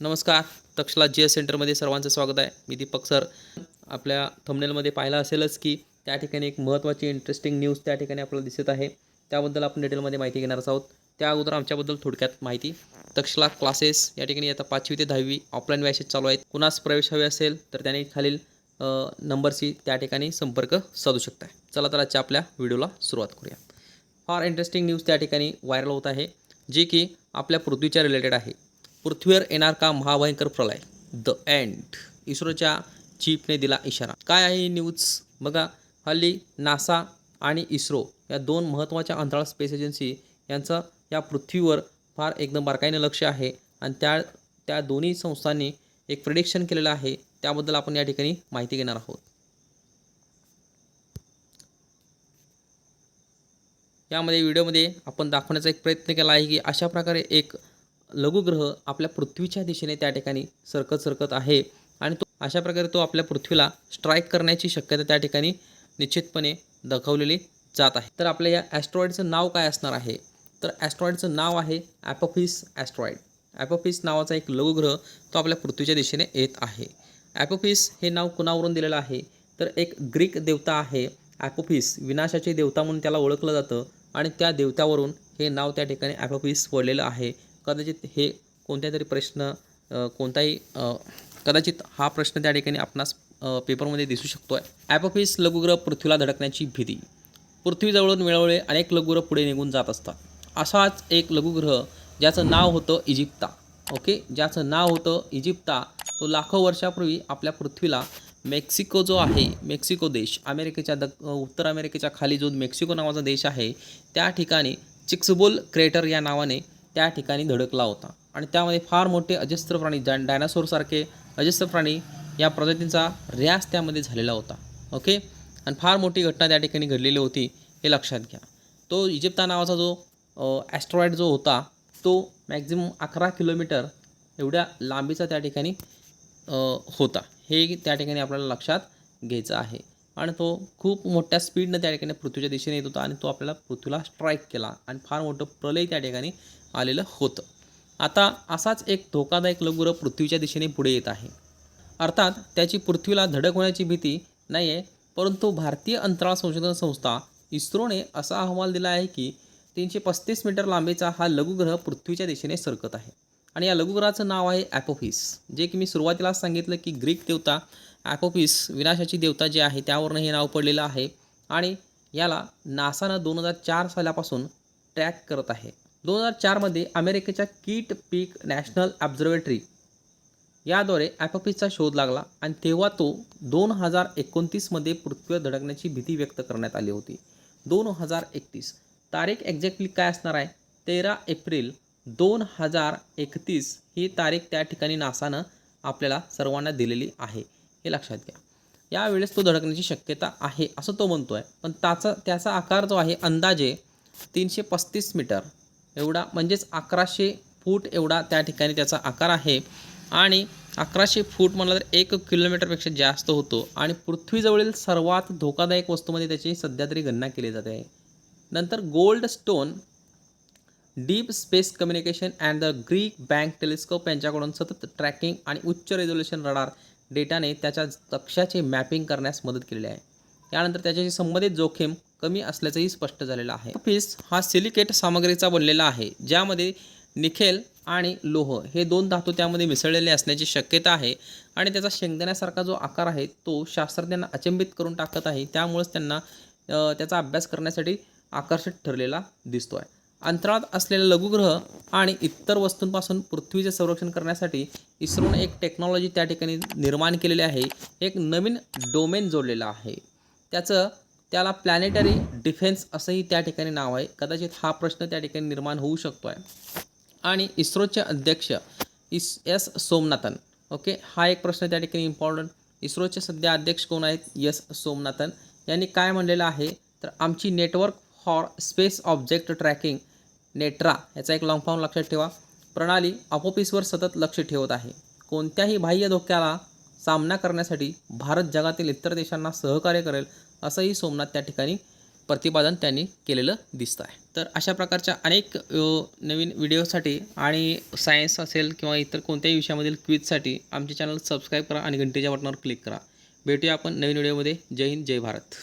नमस्कार Takshila G S सेंटरमध्ये सर्वांचं स्वागत आहे. मी दीपक सर. आपल्या थंबनेलमध्ये पाहिलं असेलच की त्या ठिकाणी एक महत्त्वाची इंटरेस्टिंग न्यूज त्या ठिकाणी आपल्याला दिसत आहे. त्याबद्दल आपण डिटेलमध्ये माहिती घेणारच आहोत. त्या अगोदर आमच्याबद्दल थोडक्यात माहिती. तक्षला क्लासेस या ठिकाणी आता पाचवी ते दहावी ऑफलाईन बॅचेस चालू आहेत. कुणास प्रवेश हवे असेल तर त्याने खालील नंबरशी त्या ठिकाणी संपर्क साधू शकता चला तर आजच्या आपल्या व्हिडिओला सुरुवात करूया. फार इंटरेस्टिंग न्यूज त्या ठिकाणी व्हायरल होत आहे. जी की आपल्या पृथ्वीच्या रिलेटेड आहे. पृथ्वीवर येणार का महाभयंकर प्रलय द एंड इस्रोच्या चीफने दिला इशारा. काय आहे ही न्यूज बघा हल्ली नासा आणि इस्रो या दोन महत्त्वाच्या अंतराळ स्पेस एजन्सी यांचं या पृथ्वीवर फार एकदम बारकाईनं लक्ष आहे आणि त्या त्या दोन्ही संस्थांनी एक प्रिडिक्शन केलेलं आहे. त्याबद्दल आपण या ठिकाणी माहिती घेणार आहोत. यामध्ये व्हिडिओमध्ये आपण दाखवण्याचा एक प्रयत्न केला आहे की अशा प्रकारे एक लघुग्रह आपल्या पृथ्वीच्या दिशेने त्या ठिकाणी सरकत सरकत आहे. आणि तो अशा प्रकारे तो आपल्या पृथ्वीला स्ट्राईक करण्याची शक्यता त्या ठिकाणी निश्चितपणे दाखवलेली जात आहे. तर आपल्या या ॲस्ट्रॉईडचं नाव काय असणार आहे? तर ॲस्ट्रॉईडचं नाव आहे ॲपोफिस ॲस्ट्रॉईड ॲपोफिस नावाचा एक लघुग्रह तो आपल्या पृथ्वीच्या दिशेने येत आहे. ॲपोफिस हे नाव कुणावरून दिलेलं आहे? तर एक ग्रीक देवता आहे ॲपोफिस विनाशाची देवता म्हणून त्याला ओळखलं जातं आणि त्या देवत्यावरून हे नाव त्या ठिकाणी ॲपोफिस पडलेलं आहे. कदाचित हे कोणत्या तरी प्रश्न कोणताही कदाचित हा प्रश्न त्या ठिकाणी आपणास पेपरमध्ये दिसू शकतो आहे ॲपोफिस लघुग्रह पृथ्वीला धडकण्याची भीती. पृथ्वीजवळून वेळोवेळी अनेक लघुग्रह पुढे निघून जात असतात. असाच एक लघुग्रह ज्याचं नाव होतं इजिप्ता. ओके? ज्याचं नाव होतं इजिप्ता. तो लाखो वर्षापूर्वी आपल्या पृथ्वीला मेक्सिको जो आहे मेक्सिको देश अमेरिकेच्या द उत्तर अमेरिकेच्या खाली जो मेक्सिको नावाचा देश आहे त्या ठिकाणी चिक्सबोल क्रेटर या नावाने त्या ठिकाणी धडकला होता. आणि त्यामध्ये फार मोठे अजस्त्र प्राणी डा डायनासोरसारखे अजस्त्र प्राणी या प्रजातींचा ऱ्यास त्यामध्ये झालेला होता. ओके? आणि फार मोठी घटना त्या ठिकाणी घडलेली होती हे लक्षात घ्या. तो इजिप्ता नावाचा जो ॲस्ट्रॉइड जो होता तो मॅक्झिमम अकरा किलोमीटर एवढ्या लांबीचा त्या ठिकाणी होता. हे त्या ठिकाणी आपल्याला लक्षात घ्यायचं आहे. आणि तो खूप मोठ्या स्पीडनं त्या ठिकाणी पृथ्वीच्या दिशेने येत होता आणि तो आपल्याला पृथ्वीला स्ट्राईक केला. आणि फार मोठं प्रलय त्या ठिकाणी आलेलं होतं. आता असाच एक धोकादायक लघुग्रह पृथ्वीच्या दिशेने पुढे येत आहे. अर्थात त्याची पृथ्वीला धडक होण्याची भीती नाही आहे परंतु भारतीय अंतराळ संशोधन संस्था इस्रोने असा अहवाल दिला आहे की तीनशे पस्तीस मीटर लांबीचा हा लघुग्रह पृथ्वीच्या दिशेने सरकत आहे. आणि या लघुग्रहाचं नाव आहे ॲपोफिस जे की मी सुरुवातीलाच सांगितलं की ग्रीक देवता ॲपोफिस विनाशाची देवता जी आहे त्यावरनं हे नाव पडलेलं आहे आणि याला नासानं दोन हजार चार सालापासून ट्रॅक करत आहे. दोन हजार चारमध्ये अमेरिकेच्या कीट पीक नॅशनल ॲब्झर्वेटरी याद्वारे ॲपोफिसचा शोध लागला आणि तेव्हा तो दोन हजार एकोणतीसमध्ये पृथ्वीवर धडकण्याची भीती व्यक्त करण्यात आली होती. दोन हजार एकतीस तारीख एक्झॅक्टली काय असणार आहे? तेरा एप्रिल दोन हजार एकतीस ही तारीख त्या ठिकाणी नासानं आपल्याला सर्वांना दिलेली आहे. हे लक्षात घ्या. यावेळेस तो धडकण्याची शक्यता आहे असं तो म्हणतो आहे पण त्याचा त्याचा आकार जो आहे अंदाजे तीनशे पस्तीस मीटर. एवढा म्हणजेच अकराशे फूट एवढा त्या ठिकाणी त्याचा आकार आहे. आणि अकराशे फूट म्हणलं तर एक किलोमीटरपेक्षा जास्त होतो. आणि पृथ्वीजवळील सर्वात धोकादायक वस्तूमध्ये त्याची सध्या तरी गणना केली जाते. आहे नंतर Goldstone deep space communication and the Green Bank telescope यांच्याकडून सतत ट्रॅकिंग आणि उच्च रेझोल्युशन रडार डेटाने त्याच्या लक्ष्याचे मॅपिंग करण्यास मदत केलेली आहे. त्यानंतर त्याच्याशी संबंधित जोखीम कमी असल्याचंही स्पष्ट झालेलं आहे. फिस हा सिलिकेट सामग्रीचा बनलेला आहे ज्यामध्ये निखेल आणि लोह हे दोन धातू त्यामध्ये मिसळलेले असण्याची शक्यता आहे आणि त्याचा शेंगदाण्यासारखा जो आकार आहे तो शास्त्रज्ञांना अचंबित करून टाकत आहे. त्यामुळेच त्यांना त्याचा अभ्यास करण्यासाठी आकर्षित ठरलेला दिसतो आहे अंतराळात असलेला लघुग्रह आणि इतर वस्तूंपासून पृथ्वीचे संरक्षण करण्यासाठी इस्रोने एक टेक्नॉलॉजी त्या ठिकाणी निर्माण केलेली आहे. एक नवीन डोमेन जोडलेला आहे. त्याचं त्याला प्लॅनेटरी डिफेन्स असंही त्या ठिकाणी नाव आहे. कदाचित हा प्रश्न त्या ठिकाणी निर्माण होऊ शकतो आहे आणि इस्रोचे अध्यक्ष इस एस सोमनाथन ओके? हा एक प्रश्न त्या ठिकाणी इम्पॉर्टंट इस्रोचे सध्या अध्यक्ष कोण आहेत? एस सोमनाथन. यांनी काय म्हणलेलं आहे? तर आमची network for space object tracking NETRA याचा एक लॉंग फॉर्म लक्षात ठेवा. प्रणाली आपोपीसवर सतत लक्ष ठेवत आहे. कोणत्याही बाह्य धोक्याला सामना करण्यासाठी भारत जगातील इतर देशांना सहकार्य करेल. असंही सोमनाथ त्या ठिकाणी प्रतिपादन त्यांनी केलेलं दिसतं आहे. तर अशा प्रकारच्या अनेक नवीन व्हिडिओसाठी आणि सायन्स असेल किंवा इतर कोणत्याही विषयामधील क्विजसाठी आमचे चॅनल सबस्क्राईब करा आणि घंटेच्या बटनावर क्लिक करा. भेटूया आपण नवीन व्हिडिओमध्ये. जय हिंद जय भारत.